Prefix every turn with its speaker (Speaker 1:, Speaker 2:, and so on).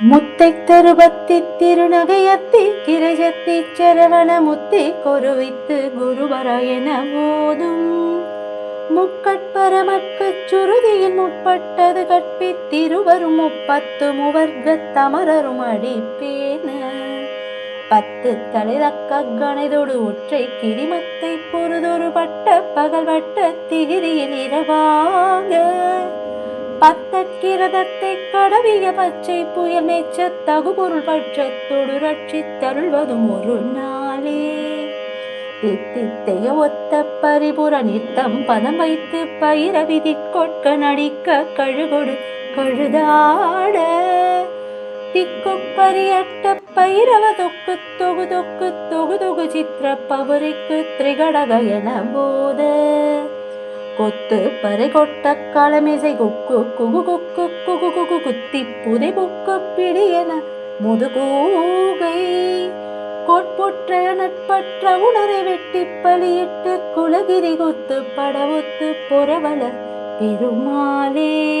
Speaker 1: முத்தை தருபத்தி திருநகையத்தி கிரஜத்தி சரவண முத்தி கொருவித்து குருவராயன போதும் முக்கட்பரமட்குச் சுருதியில் முற்பட்டது கற்பித்திருவரும் முப்பத்து முவர்க்க தமரரும் அடிப்பேன. பத்து தலைதக்க கணைதொடு ஒற்றை கிரிமத்தை பொறுதொரு பட்ட பகல் வட்ட திகிரியில் இரவாக. கிரதத்தை கடவிய பச்சை புயல் மேய்ச்ச தகுபொருள் பட்சத்தொடு ரட்சித்தருள்வதும் ஒரு நாளே. தித்தித்தைய ஒத்த பரிபுற நித்தம் பதம் வைத்து பயிர விதி கொட்க நடிக்க கழுகொடு கழுதாட. திக்குப்பரியட்ட பைரவ தொக்கு தொகு தொக்கு தொகு தொகு சித்திர பவரிக்கு திரிகடக என போதே. கொத்து பறை கொட்ட களமிசை கொக்கு குகு கொக்கு குகு குகு குத்தி புதை புக்கு பிடியன முதுகூகை. கொட்புற்ற நட்பற்ற உணரை வெட்டி பலியிட்டு குலகிரி குத்து படவுத்து புறவல பெருமாளே